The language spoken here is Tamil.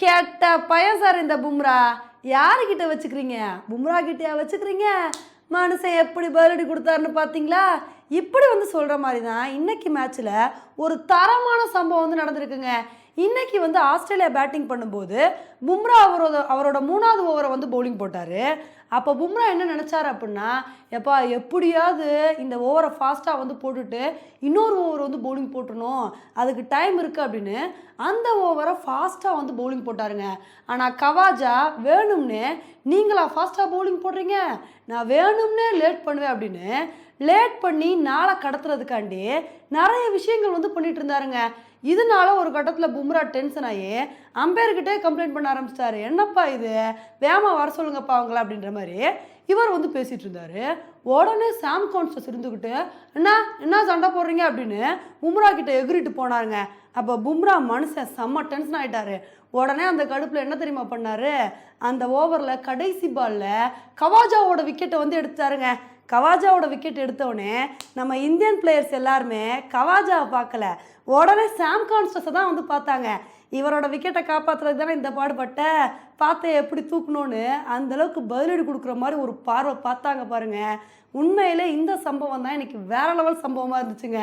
கேட்ட பையன் சார் இந்த பும்ரா யாருக்கிட்ட வச்சுக்கிறீங்க? பும்ரா கிட்டேயா வச்சுக்கிறீங்க? மனுஷன் எப்படி பதிலடி கொடுத்தாருன்னு பார்த்தீங்களா இப்படி வந்து சொல்கிற மாதிரி தான் இன்னைக்கு மேட்ச்சில் ஒரு தரமான சம்பவம் வந்து நடந்திருக்குங்க. இன்னைக்கு வந்து ஆஸ்திரேலியா பேட்டிங் பண்ணும்போது பும்ரா அவரோட அவரோட மூணாவது ஓவரை வந்து பவுலிங் போட்டார். அப்போ பும்ரா என்ன நினச்சாரு அப்படின்னா எப்பா எப்படியாவது இந்த ஓவரை ஃபாஸ்ட்டாக வந்து போட்டுட்டு இன்னொரு ஓவர் வந்து பவுலிங் போட்டணும் அதுக்கு டைம் இருக்குது அப்படின்னு அந்த ஓவரை ஃபாஸ்ட்டாக வந்து பவுலிங் போட்டாருங்க. ஆனால் கவாஜா வேணும்னு நீங்களா ஃபாஸ்ட்டாக பவுலிங் போடுறீங்க? நான் வேணும்னே லேட் பண்ணுவேன் அப்படின்னு லேட் பண்ணி நாளை கடத்துறதுக்காண்டி நிறைய விஷயங்கள் வந்து பண்ணிட்டு இருந்தாருங்க. இதனால ஒரு கட்டத்தில் பும்ரா டென்ஷன் ஆகி அம்பேர்கிட்டே கம்ப்ளைண்ட் பண்ண ஆரம்பிச்சிட்டாரு. என்னப்பா இது? வேமா வர சொல்லுங்கப்பா அவங்கள அப்படின்ற மாதிரி இவர் வந்து பேசிகிட்டு இருந்தாரு உடனே சாம் கான்ஸ்டஸ் இருந்துக்கிட்டு என்ன என்ன சண்டை போடுறீங்க? அப்படின்னு பும்ரா கிட்ட எகிரிட்டு போனாருங்க. அப்போ பும்ரா மனுஷன் செம்ம டென்ஷன் ஆகிட்டாரு உடனே அந்த கடுப்பில் என்ன தெரியுமா பண்ணாரு? அந்த ஓவரில் கடைசி பாலில் கவாஜாவோட விக்கெட்டை வந்து எடுத்தாருங்க. கவாஜாவோட விக்கெட் எடுத்தோடனே நம்ம இந்தியன் பிளேயர்ஸ் எல்லாருமே கவாஜாவை பார்க்கல. உடனே சாம் கான்ஸ்டஸை தான் வந்து பார்த்தாங்க. இவரோட விக்கெட்டை காப்பாற்றுறதுக்கு தானே இந்த பாடுபட்ட? பார்த்து எப்படி தூக்கணும்னு அந்த அளவுக்கு பதிலடி கொடுக்குற மாதிரி ஒரு பார்வை பார்த்தாங்க பாருங்கள் உண்மையிலே இந்த சம்பவம் தான் எனக்கு வேற லெவல் சம்பவமாக இருந்துச்சுங்க.